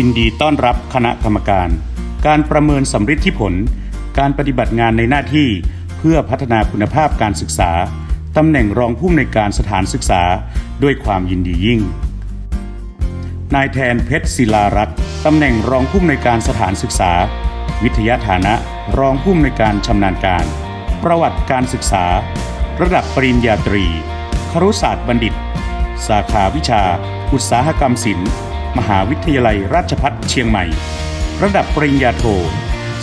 ยินดีต้อนรับคณะกรรมการ การประเมินสำฤทธิผล การปฏิบัติงานในหน้าที่เพื่อพัฒนาคุณภาพการศึกษาตำแหน่งรองผู้อำนวยการสถานศึกษาด้วยความยินดียิ่ง นายแทนเพชรศิลารักษ์ตำแหน่งรองผู้อำนวยการสถานศึกษา วิทยาฐานะ รองผู้อำนวยการชำนาญการ ประวัติการศึกษา ระดับปริญญาตรี ครุศาสตร์บัณฑิต สาขาวิชา อุตสาหกรรมศิลป์ มหาวิทยาลัยราชภัฏเชียงใหม่ ระดับปริญญาโท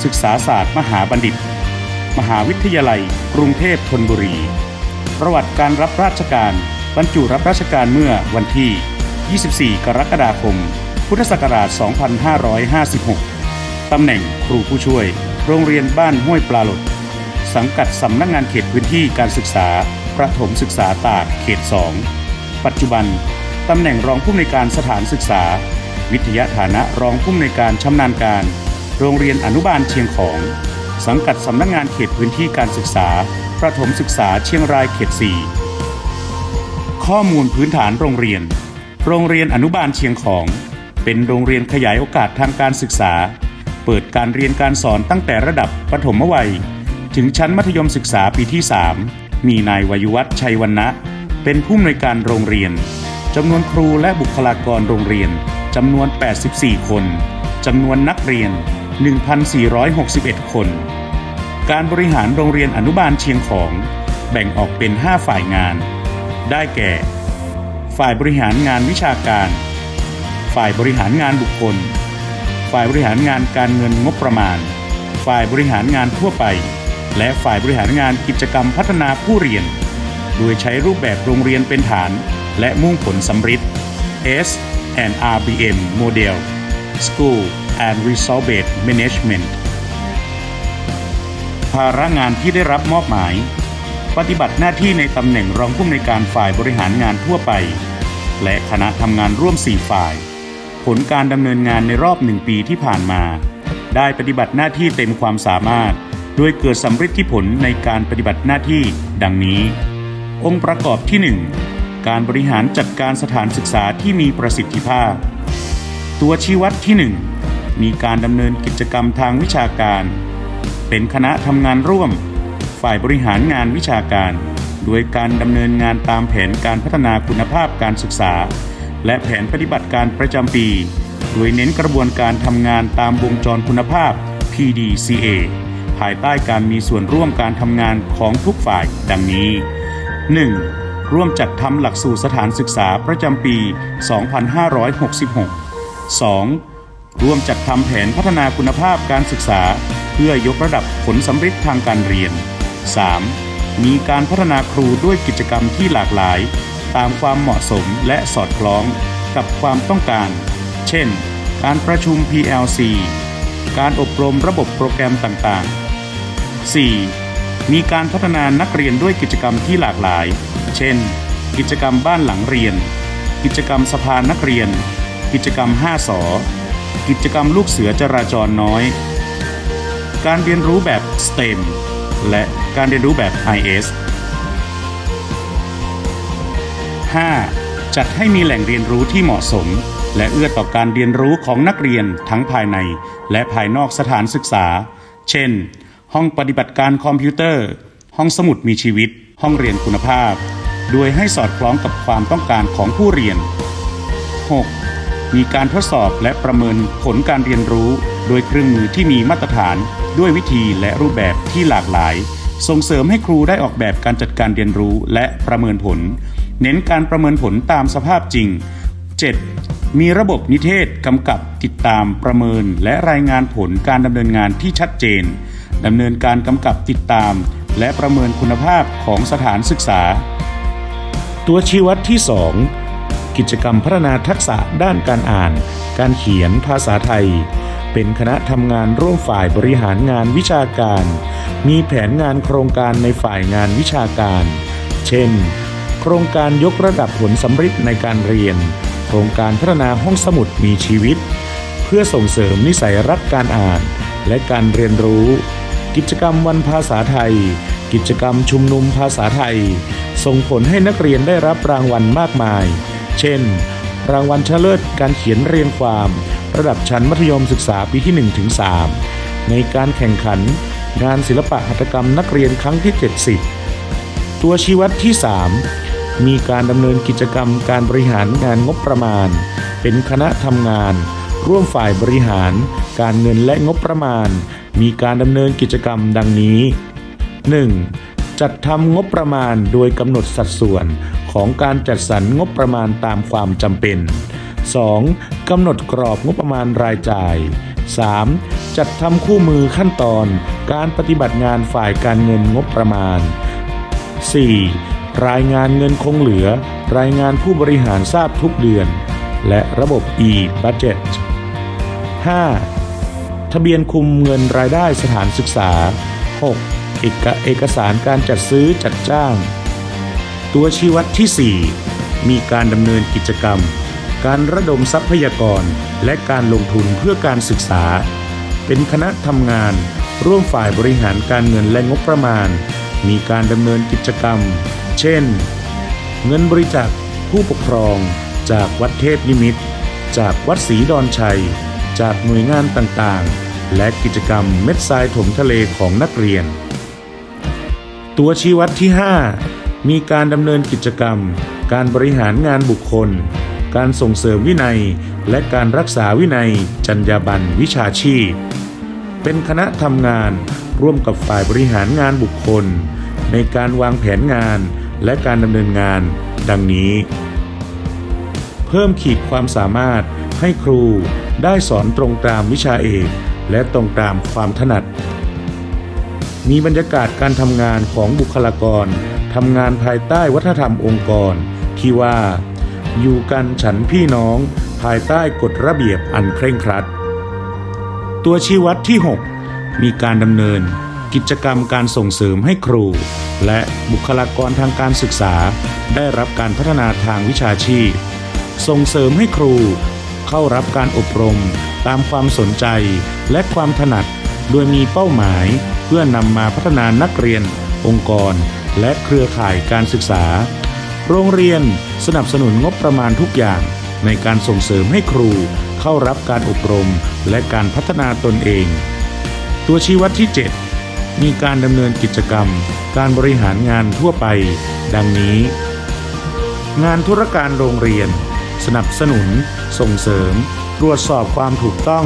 ศึกษาศาสตร์มหาบัณฑิต มหาวิทยาลัย กรุงเทพธนบุรี ประวัติการรับราชการบรรจุรับราชการเมื่อวันที่ 24 กรกฎาคม พุทธศักราช 2556 ตำแหน่งครูผู้ช่วย โรงเรียนบ้านห้วยปลาหลด สังกัดสำนักงงานเขตพื้นที่การศึกษา ประถมศึกษาตากเขต 2 ปัจจุบัน ตำแหน่งรองผู้อำนวยการสถานศึกษา วิทยาฐานะรองผู้อำนวยการชำนาญการ โรงเรียนอนุบาลเชียงของ สังกัดสำนักงงานเขตพื้นที่การศึกษา ประถมศึกษาเชียงรายเขต 4 ข้อมูลพื้นฐานโรงเรียน โรงเรียนอนุบาลเชียงของ เป็นโรงเรียนขยายโอกาสทางการศึกษา เปิดการเรียนการสอนตั้งแต่ระดับปฐมวัย ถึงชั้นมัธยมศึกษาปีที่ 3 มีนายวายุวัฒน์ชัยวัฒนะเป็นผู้อำนวยการโรงเรียน จำนวนครูและบุคลากรโรงเรียนจำนวน 84 คน จำนวนนักเรียน 1,461 คน การบริหารโรงเรียนอนุบาลเชียงของแบ่งออกเป็น 5 ฝ่ายงาน ได้แก่ ฝ่ายบริหารงานวิชาการ ฝ่ายบริหารงานบุคคล ฝ่ายบริหารงานการเงินงบประมาณ ฝ่ายบริหารงานทั่วไป และฝ่ายบริหารงานกิจกรรมพัฒนาผู้เรียน โดยใช้รูปแบบโรงเรียนเป็นฐาน และมุ่งผลสำฤทธิ์ S and RBM Model School and Result Based Management ภาระงานที่ได้รับมอบหมาย ปฏิบัติหน้าที่ในตำแหน่งรองผู้อำนวยการฝ่ายบริหารงานทั่วไป และคณะทำงานร่วม 4 ฝ่าย ผลการดำเนินงานในรอบหนึ่งปีที่ผ่านมา ได้ปฏิบัติหน้าที่เต็มความสามารถ โดยเกิดสำฤทธิผลในการปฏิบัติหน้าที่ดังนี้ องค์ประกอบที่ 1 การบริหารจัดการสถานศึกษาที่มีประสิทธิภาพ ตัวชี้วัดที่ 1 มีการดำเนินกิจกรรมทางวิชาการ เป็นคณะทำงานร่วม ฝ่ายบริหารงานวิชาการ โดยการดำเนินงานตามแผนการพัฒนาคุณภาพการศึกษา และแผนปฏิบัติการประจำปี โดยเน้นกระบวนการทำงานตามวงจรคุณภาพ PDCA ภายใต้การมีส่วนร่วมการทำงานของทุกฝ่ายดังนี้ 1. ร่วมจัดทำหลักสูตรสถานศึกษาประจำปี 2566 2. ร่วมจัดทำแผนพัฒนาคุณภาพการศึกษา เพื่อยกระดับผลสำเร็จทางการเรียน 3. มีการพัฒนาครูด้วยกิจกรรมที่หลากหลาย ตามความเหมาะสมและสอดคล้องกับความต้องการ เช่น การประชุม PLC การอบรมระบบโปรแกรมต่างๆ 4. มีการพัฒนานักเรียนด้วยกิจกรรมที่หลากหลาย เช่น กิจกรรมบ้านหลังเรียน กิจกรรมสภานักเรียน กิจกรรม 5สอกิจกรรมลูกเสือจราจรน้อย การเรียนรู้แบบ STEM และการเรียนรู้แบบ IS 5. จัดให้มีแหล่งเรียนรู้ที่เหมาะสม และเอื้อต่อการเรียนรู้ของนักเรียนทั้งภายใน และภายนอกสถานศึกษา เช่น ห้องปฏิบัติการคอมพิวเตอร์ ห้องสมุดมีชีวิต ห้องเรียนคุณภาพ โดยให้สอดคล้องกับความต้องการของผู้เรียน 6. มีการทดสอบและประเมินผลการเรียนรู้ โดยเครื่องมือที่มีมาตรฐาน ด้วยวิธีและรูปแบบที่หลากหลาย ส่งเสริมให้ครูได้ออกแบบการจัดการเรียนรู้และประเมินผล เน้นการประเมินผลตามสภาพจริง 7. มีระบบนิเทศกำกับติดตามประเมินและรายงานผลการดำเนินงานที่ชัดเจน ดำเนินการกำกับติดตาม และประเมินคุณภาพของสถานศึกษา ตัวชี้วัดที่ 2 กิจกรรมพัฒนาทักษะด้านการอ่าน การเขียนภาษาไทย เป็นคณะทำงานร่วมฝ่ายบริหารงานวิชาการ มีแผนงานโครงการในฝ่ายงานวิชาการ เช่น โครงการยกระดับผลสำฤทธิ์ในการเรียน โครงการพัฒนาห้องสมุดมีชีวิต เพื่อส่งเสริมนิสัยรักการอ่านและการเรียนรู้ กิจกรรมวันภาษาไทย กิจกรรมชุมนุมภาษาไทย ส่งผลให้นักเรียนได้รับรางวัลมากมาย เช่น รางวัลชนะเลิศการเขียนเรียงความ ระดับชั้นมัธยมศึกษาปีที่1ถึง3ในการแข่งขัน งานศิลปะหัตถกรรมนักเรียนครั้งที่ 70 ตัวชี้วัดที่ 3 มีการดำเนินกิจกรรมการบริหารงานงบประมาณ เป็นคณะทำงาน ร่วมฝ่ายบริหาร การเงินและงบประมาณ มีการดำเนินกิจกรรมดังนี้ 1. จัดทำงบประมาณโดยกำหนดสัดส่วนของการจัดสรรงบประมาณตามความจำเป็น 2. กำหนดกรอบงบประมาณรายจ่าย 3. จัดทำคู่มือขั้นตอนการปฏิบัติงานฝ่ายการเงินงบประมาณ 4. รายงานเงินคงเหลือ รายงานผู้บริหารทราบทุกเดือน และระบบ e-budget 5. ทะเบียนคุมเงินรายได้สถานศึกษา 6. เอกเอกสารการจัดซื้อจัดจ้าง ตัวชี้วัดที่ 4 มีการดำเนินกิจกรรม การระดมทรัพยากรและการลงทุนเพื่อการศึกษา เป็นคณะทำงาน ร่วมฝ่ายบริหารการเงินและงบประมาณ มีการดำเนินกิจกรรม เช่น เงินบริจาคผู้ปกครอง จากวัดเทพนิมิตรจากวัดศรีดอนชัย จากหน่วยงานต่างๆ และกิจกรรมเม็ดทรายถมทะเลของนักเรียน ตัวชี้วัดที่ 5 มีการดำเนินกิจกรรม การบริหารงานบุคคล การส่งเสริมวินัย และการรักษาวินัย จรรยาบรรณวิชาชีพ เป็นคณะทำงานร่วมกับฝ่ายบริหารงานบุคคล ในการวางแผนงานและการดำเนินงาน ดังนี้ เพิ่มขีดความสามารถ ให้ครูได้สอนตรงตามวิชาเอกและตรงตามความถนัด มีบรรยากาศการทำงานของบุคลากรทำงานภายใต้วัฒนธรรมองค์กร ที่ว่า อยู่กันฉันพี่น้องภายใต้กฎระเบียบอันเคร่งครัด ตัวชี้วัดที่ 6 มีการดำเนิน กิจกรรมการส่งเสริมให้ครู และบุคลากรทางการศึกษา ได้รับการพัฒนาทางวิชาชีพ ส่งเสริมให้ครู เข้ารับการอบรม ตามความสนใจและความถนัด โดยมีเป้าหมาย เพื่อนำมาพัฒนานักเรียน องค์กร และเครือข่ายการศึกษา โรงเรียนสนับสนุนงบประมาณทุกอย่าง ในการส่งเสริมให้ครู เข้ารับการอบรมและการพัฒนาตนเอง ตัวชี้วัดที่ 7 มีการดำเนินกิจกรรม การบริหารงานทั่วไป ดังนี้ งานธุรการโรงเรียน สนับสนุน ส่งเสริม ตรวจสอบความถูกต้อง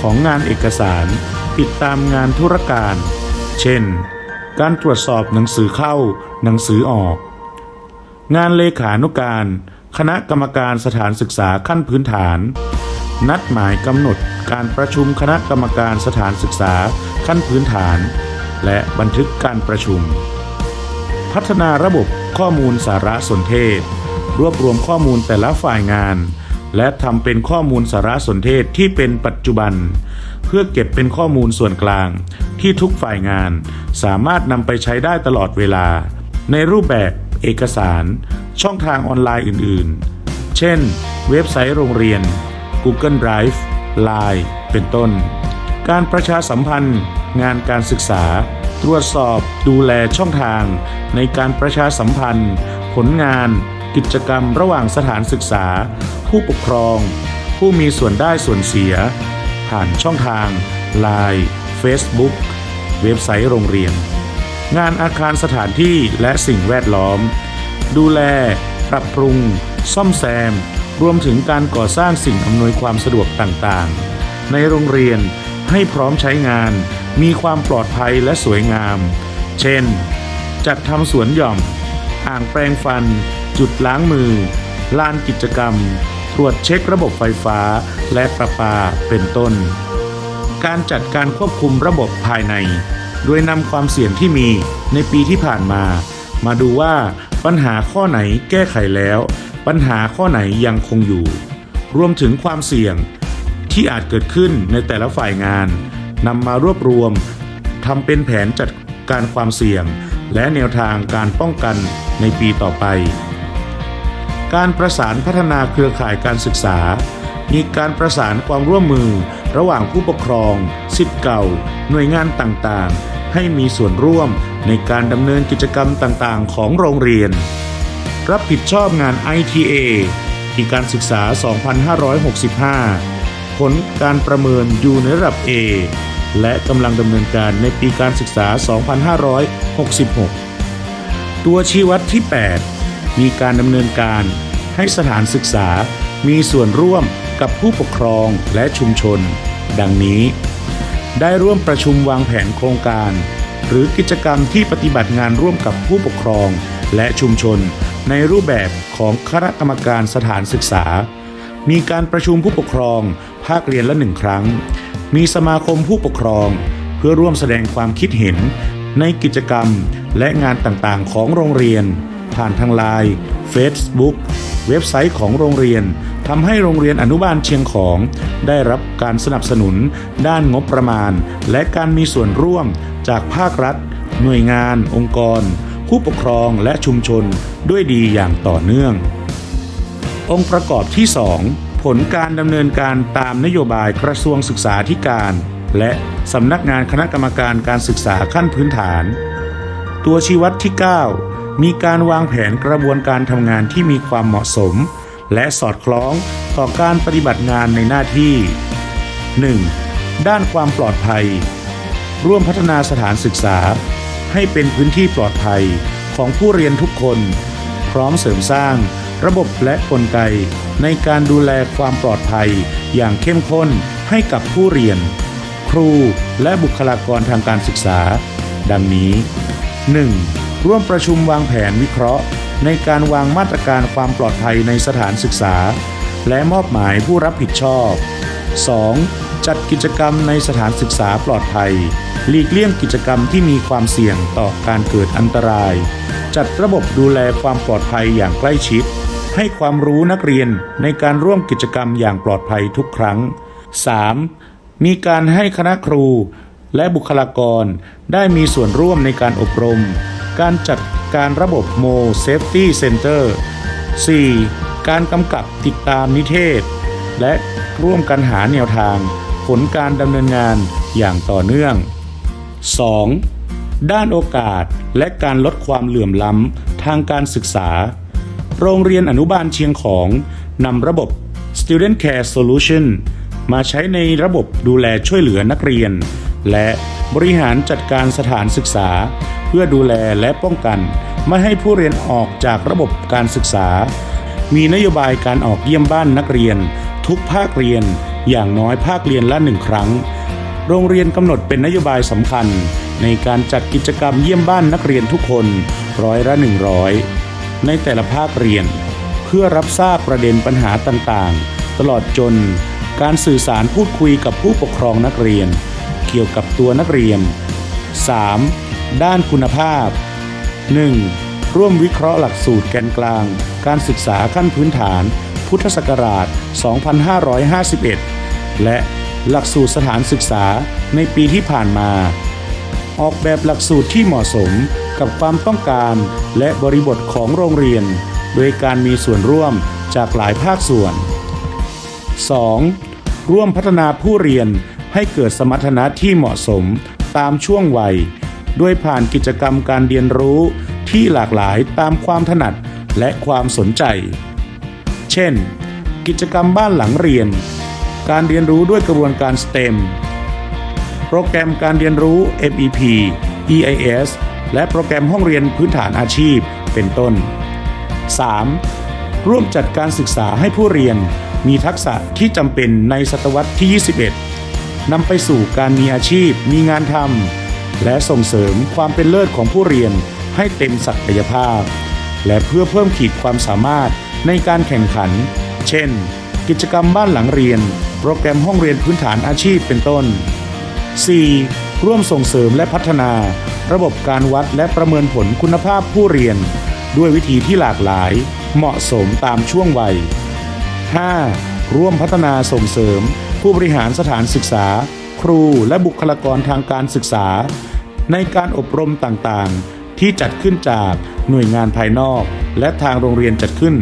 ของงานเอกสาร ติดตามงานธุรการ เช่น การตรวจสอบหนังสือเข้า หนังสือออก งานเลขานุการ คณะกรรมการสถานศึกษาขั้นพื้นฐาน นัดหมายกำหนดการประชุมคณะกรรมการสถานศึกษาขั้นพื้นฐาน และบันทึกการประชุม พัฒนาระบบข้อมูลสารสนเทศ รวบรวมข้อมูลแต่ละฝ่ายงาน และทำเป็นข้อมูลสารสนเทศที่เป็นปัจจุบัน เพื่อเก็บเป็นข้อมูลส่วนกลาง ที่ทุกฝ่ายงาน สามารถนำไปใช้ได้ตลอดเวลา ในรูปแบบเอกสาร ช่องทางออนไลน์อื่น ๆ เช่น เว็บไซต์โรงเรียน Google Drive Line เป็นต้น การประชาสัมพันธ์ งานการศึกษา ตรวจสอบ ดูแลช่องทาง ในการประชาสัมพันธ์ ผลงาน กิจกรรมระหว่างสถานศึกษา ผู้ปกครอง ผู้มีส่วนได้ส่วนเสีย ผ่านช่องทาง Line Facebook เว็บไซต์โรงเรียน งานอาคารสถานที่และสิ่งแวดล้อม ดูแล ปรับปรุง ซ่อมแซม รวมถึงการก่อสร้างสิ่งอำนวยความสะดวกต่างๆ ในโรงเรียนให้พร้อมใช้งาน มีความปลอดภัยและสวยงาม เช่น จัดทำสวนหย่อม อ่างแปรงฟัน จุดล้างมือ ลานกิจกรรม ตรวจเช็คระบบไฟฟ้า และประปาเป็นต้น การจัดการควบคุมระบบภายใน โดยนำความเสี่ยงที่มีในปีที่ผ่านมา มาดูว่าปัญหาข้อไหนแก้ไขแล้ว ปัญหาข้อไหนยังคงอยู่ รวมถึงความเสี่ยงที่อาจเกิดขึ้นในแต่ละฝ่ายงานนำมารวบรวมทำเป็นแผนจัดการความเสี่ยง และแนวทางการป้องกันในปีต่อไป การประสานพัฒนาเครือข่ายการศึกษา มีการประสานความร่วมมือ ระหว่างผู้ปกครองสิทธิ์เก่า หน่วยงานต่างๆ ให้มีส่วนร่วมในการดำเนินกิจกรรมต่างๆ ของโรงเรียน รับผิดชอบงาน ITA ปีการศึกษา 2565 ผลการประเมินอยู่ในระดับ A และกำลังดำเนินการในปีการศึกษา 2566 ตัวชี้วัดที่ 8 มีการดำเนินการให้สถานศึกษามีส่วนร่วมกับผู้ปกครองและชุมชน ดังนี้ ได้ร่วมประชุมวางแผนโครงการ หรือกิจกรรมที่ปฏิบัติงานร่วมกับผู้ปกครองและชุมชน ในรูปแบบของคณะกรรมการสถานศึกษา มีการประชุมผู้ปกครอง ภาคเรียนละหนึ่งครั้ง มีสมาคมผู้ปกครอง เพื่อร่วมแสดงความคิดเห็น ในกิจกรรมและงานต่างๆ ของโรงเรียน ผ่านทางไลน์ Facebook เว็บไซต์ของโรงเรียนทำให้โรงเรียนอนุบาลเชียงของ ได้รับการสนับสนุน ด้านงบประมาณ และการมีส่วนร่วมจากภาครัฐ หน่วยงาน องค์กร ผู้ปกครองและชุมชนด้วยดีอย่างต่อเนื่อง องค์ประกอบที่ 2 ผลการดำเนินการตามนโยบายกระทรวงศึกษาธิการ และสำนักงานคณะกรรมการการศึกษาขั้นพื้นฐาน ตัวชี้วัดที่ 9 มีการวางแผนกระบวนการทำงานที่มีความเหมาะสม และสอดคล้องต่อการปฏิบัติงานในหน้าที่ 1. ด้านความปลอดภัย ร่วมพัฒนาสถานศึกษา ให้เป็นพื้นที่ปลอดภัยของผู้เรียนทุกคน พร้อมเสริมสร้างระบบและกลไก ในการดูแลความปลอดภัยอย่างเข้มข้นให้กับผู้เรียน ครูและบุคลากรทางการศึกษา ดังนี้ 1. ร่วมประชุมวางแผนวิเคราะห์ ในการวางมาตรการความปลอดภัยในสถานศึกษา และมอบหมายผู้รับผิดชอบ 2. จัดกิจกรรมในสถานศึกษาปลอดภัย หลีกเลี่ยงกิจกรรมที่มีความเสี่ยงต่อการเกิดอันตราย จัดระบบดูแลความปลอดภัยอย่างใกล้ชิด ให้ความรู้นักเรียนในการร่วมกิจกรรมอย่างปลอดภัยทุกครั้ง 3. มีการให้คณะครู และบุคลากรได้มีส่วนร่วมในการอบรม การจัดการระบบโม Safety Center 4. การกำกับติดตามนิเทศ และร่วมกันหาแนวทาง ผลการดำเนินงานอย่างต่อเนื่อง 2. ด้านโอกาสและการลดความเหลื่อมล้ำทางการศึกษา โรงเรียนอนุบาลเชียงของนำระบบ Student Care Solution มาใช้ในระบบดูแลช่วยเหลือนักเรียน และบริหารจัดการสถานศึกษา เพื่อดูแลและป้องกัน ไม่ให้ผู้เรียนออกจากระบบการศึกษา มีนโยบายการออกเยี่ยมบ้านนักเรียน ทุกภาคเรียน อย่างน้อยภาคเรียนละหนึ่งครั้ง โรงเรียนกำหนดเป็นนโยบายสำคัญ ในการจัดกิจกรรมเยี่ยมบ้านนักเรียนทุกคนร้อยละหนึ่งร้อยในแต่ละภาคเรียน เพื่อรับทราบประเด็นปัญหาต่างๆ ตลอดจน การสื่อสารพูดคุยกับผู้ปกครองนักเรียน เกี่ยวกับตัวนักเรียน 3. ด้านคุณภาพ 1. ร่วมวิเคราะห์หลักสูตรแกนกลาง การศึกษาขั้นพื้นฐาน พุทธศักราช 2551 และหลักสูตรสถานศึกษาในปีที่ผ่านมา ออกแบบหลักสูตรที่เหมาะสมกับความต้องการและบริบทของโรงเรียน โดยการมีส่วนร่วมจากหลายภาคส่วน 2. ร่วมพัฒนาผู้เรียน ให้เกิดสมรรถนะที่เหมาะสมตามช่วงวัย ด้วยผ่านกิจกรรมการเรียนรู้ที่หลากหลายตามความถนัดและความสนใจ เช่น กิจกรรมบ้านหลังเรียน การเรียนรู้ด้วยกระบวนการ STEM โปรแกรมการเรียนรู้ MEP EIS และโปรแกรมห้องเรียนพื้นฐานอาชีพเป็นต้น 3. ร่วมจัดการศึกษาให้ผู้เรียนมีทักษะที่จำเป็นในศตวรรษที่ 21 นำไปสู่การมีอาชีพ มีงานทำและส่งเสริมความเป็นเลิศของผู้เรียนให้เต็มศักยภาพ และเพื่อเพิ่มขีดความสามารถในการแข่งขัน เช่น กิจกรรมบ้านหลังเรียน โปรแกรมห้องเรียนพื้นฐานอาชีพเป็นต้น 4. ร่วมส่งเสริมและพัฒนา ระบบการวัดและประเมินผลคุณภาพผู้เรียน ด้วยวิธีที่หลากหลาย เหมาะสมตามช่วงวัย 5. ร่วมพัฒนาส่งเสริม ผู้บริหารสถานศึกษา ครูและบุคลากรทางการศึกษา ในการอบรมต่างๆ ที่จัดขึ้นจากหน่วยงานภายนอก และทางโรงเรียนจัดขึ้น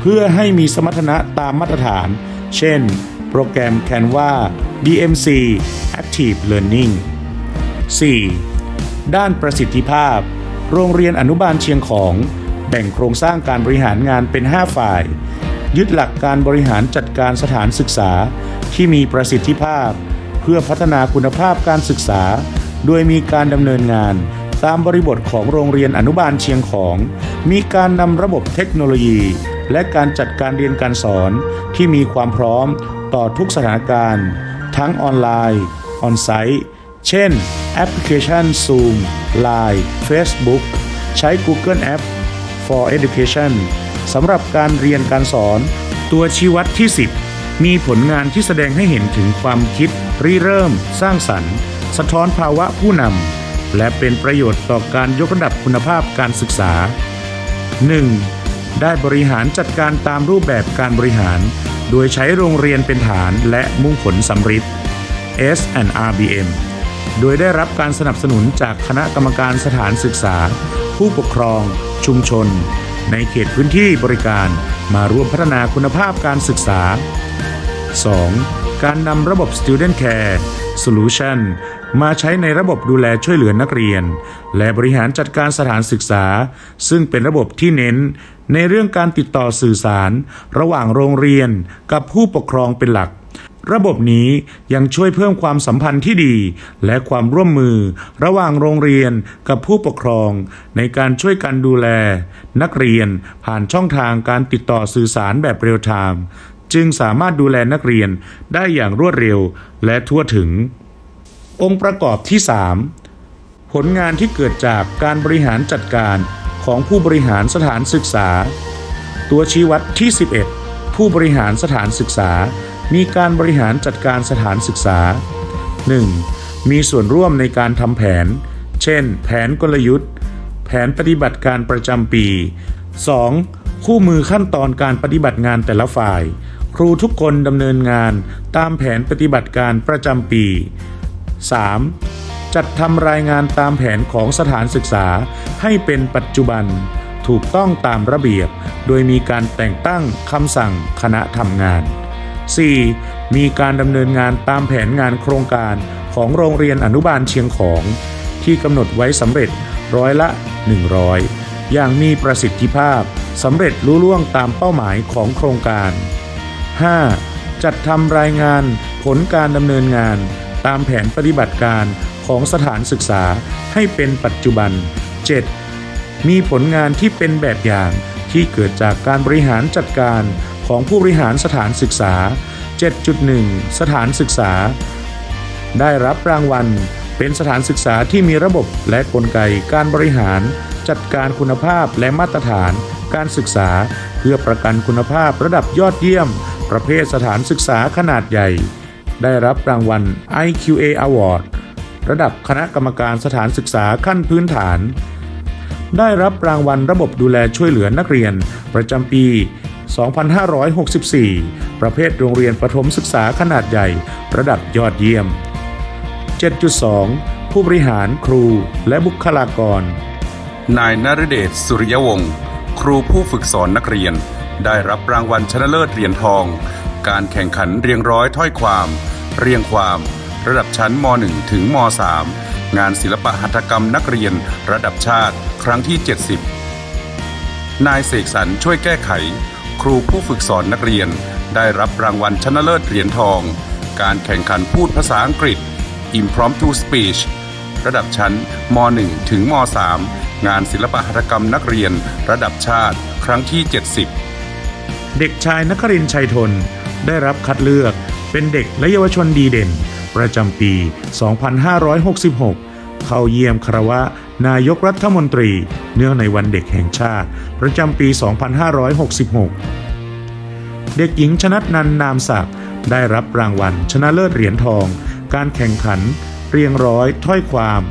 เพื่อให้มีสมรรถนะตามมาตรฐาน เช่น โปรแกรม Canva DMC Active Learning 4. ด้านประสิทธิภาพ โรงเรียนอนุบาลเชียงของ แบ่งโครงสร้างการบริหารงานเป็น 5 ฝ่าย ยึดหลักการบริหารจัดการสถานศึกษา ที่มีประสิทธิภาพ เพื่อพัฒนาคุณภาพการศึกษา โดยมีการดำเนินงานตามบริบทของโรงเรียนอนุบาลเชียงของ มีการนำระบบเทคโนโลยี และการจัดการเรียนการสอนที่มีความพร้อมต่อทุกสถานการณ์ ทั้งออนไลน์ ออนไซต์ เช่น แอปพลิเคชัน Zoom Line Facebook ใช้ Google App for Education สำหรับการเรียนการสอน ตัวชี้วัดที่ 10 มีผลงานที่แสดงให้เห็นถึงความคิดริเริ่ม สร้างสรรค์ สะท้อนภาวะผู้นำและเป็นประโยชน์ต่อการยกระดับคุณภาพการศึกษา 1. ได้บริหารจัดการตามรูปแบบการบริหาร โดยใช้โรงเรียนเป็นฐานและมุ่งผลสำฤทธิ์ S&RBM โดยได้รับการสนับสนุนจากคณะกรรมการสถานศึกษา ผู้ปกครอง ชุมชน ในเขตพื้นที่บริการมาร่วมพัฒนาคุณภาพการศึกษา 2. การนำระบบ Student Care Solution มาใช้ในระบบดูแลช่วยเหลือนักเรียน และบริหารจัดการสถานศึกษา ซึ่งเป็นระบบที่เน้น ในเรื่องการติดต่อสื่อสาร ระหว่างโรงเรียนกับผู้ปกครองเป็นหลัก ระบบนี้ยังช่วยเพิ่มความสัมพันธ์ที่ดี และความร่วมมือ ระหว่างโรงเรียนกับผู้ปกครอง ในการช่วยกันดูแล นักเรียนผ่านช่องทางการติดต่อสื่อสารแบบเรียลไทม์จึงสามารถดูแลนักเรียนได้อย่างรวดเร็วและทั่วถึง องค์ประกอบที่ 3 ผลงานที่เกิดจากการบริหารจัดการของผู้บริหารสถานศึกษา ตัวชี้วัดที่ 11 ผู้บริหารสถานศึกษา มีการบริหารจัดการสถานศึกษา 1. มีส่วนร่วมในการทำแผน เช่น แผนกลยุทธ์ แผนปฏิบัติการประจำปี 2. คู่มือขั้นตอนการปฏิบัติงานแต่ละฝ่าย ครูทุกคนดำเนินงานตามแผนปฏิบัติการประจำปี 3. จัดทำรายงานตามแผนของสถานศึกษาให้เป็นปัจจุบัน ถูกต้องตามระเบียบ โดยมีการแต่งตั้งคำสั่งคณะทำงาน 4. มีการดำเนินงานตามแผนงานโครงการของโรงเรียนอนุบาลเชียงของ ที่กำหนดไว้สำเร็จร้อยละ 100 อย่างมีประสิทธิภาพสำเร็จลุล่วงตามเป้าหมายของโครงการ 5. จัดทำรายงานผลการดำเนินงาน ตามแผนปฏิบัติการของสถานศึกษาให้เป็นปัจจุบัน 7. มีผลงานที่เป็นแบบอย่างที่เกิดจากการบริหารจัดการ ของผู้บริหารสถานศึกษา 7.1 สถานศึกษา ได้รับรางวัล เป็นสถานศึกษาที่มีระบบและกลไกการบริหาร จัดการคุณภาพและมาตรฐาน การศึกษา เพื่อประกันคุณภาพระดับยอดเยี่ยม ประเภทสถานศึกษาขนาดใหญ่ ได้รับรางวัล IQA Award ระดับคณะกรรมการสถานศึกษาขั้นพื้นฐาน ได้รับรางวัลระบบดูแลช่วยเหลือนักเรียน ประจำปี 2564 ประเภทโรงเรียนประถมศึกษาขนาดใหญ่ ระดับยอดเยี่ยม 7.2 ผู้บริหารครูและบุคลากร นายนฤเดชสุริยวงศ์ครูผู้ฝึกสอนนักเรียน ได้รับรางวัลชนะเลิศเหรียญทอง การแข่งขันเรียงร้อยถ้อยความ เรียงความ ระดับชั้นม .1 ถึงม .3 งานศิลปะหัตถกรรมนักเรียน ระดับชาติ ครั้งที่ 70 นายเสกสรรช่วยแก้ไข ครูผู้ฝึกสอนนักเรียน ได้รับรางวัลชนะเลิศเหรียญทอง การแข่งขันพูดภาษาอังกฤษ Impromptu Speech ระดับชั้นม .1 ถึงม .3 งานศิลปะหัตถกรรมนักเรียน ระดับชาติครั้งที่ 70 เด็กชายนครินชัยทน ได้รับคัดเลือกเป็นเด็กและเยาวชนดีเด่น ประจำปี 2566 เข้าเยี่ยมคารวะ นายกรัฐมนตรี เนื่องในวันเด็กแห่งชาติ ประจำปี 2566 เด็กหญิงชนัดนันนามศักดิ์ได้รับรางวัล ชนะเลิศเหรียญทอง การแข่งขัน เรียงร้อย ถ้อยความ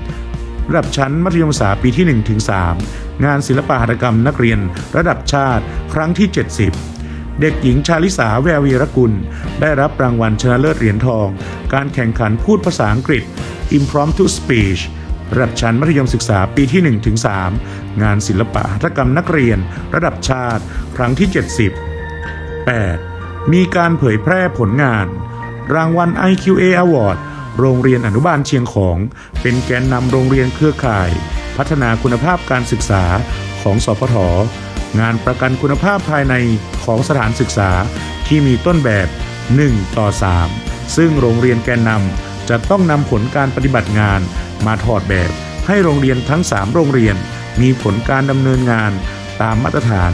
ระดับชั้นมัธยมศึกษาปีที่1ถึง3งานศิลปะหัตถกรรมนักเรียนระดับชาติครั้งที่ 70 เด็กหญิงชาลิสาแวววีรกุล ได้รับรางวัลชนะเลิศเหรียญทอง การแข่งขันพูดภาษาอังกฤษ Impromptu Speech ระดับชั้นมัธยมศึกษาปีที่1ถึง3งานศิลปะหัตถกรรมนักเรียน ระดับชาติครั้งที่ 70 8. มีการเผยแพร่ผลงาน รางวัล IQA Award โรงเรียนอนุบาลเชียงของ เป็นแกนนำโรงเรียนเครือข่าย พัฒนาคุณภาพการศึกษาของสพทงานประกันคุณภาพภายในของสถานศึกษาที่มีต้นแบบ 1 ต่อ 3 ซึ่งโรงเรียนแกนนำ จะต้องนำผลการปฏิบัติงาน มาถอดแบบให้โรงเรียนทั้ง 3 โรงเรียน มีผลการดำเนินงาน ตามมาตรฐาน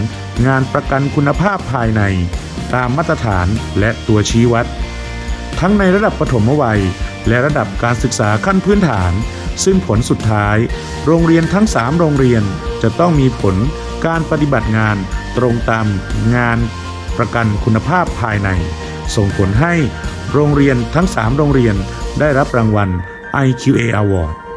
งานประกันคุณภาพภายใน ตามมาตรฐานและตัวชี้วัด ทั้งในระดับปฐมวัย และระดับการศึกษาขั้นพื้นฐาน ซึ่งผลสุดท้าย โรงเรียนทั้ง 3 โรงเรียนจะต้องมีผลการปฏิบัติงานตรงตามงานประกันคุณภาพภายใน ส่งผลให้โรงเรียนทั้ง 3 โรงเรียน ได้รับรางวัล IQA Award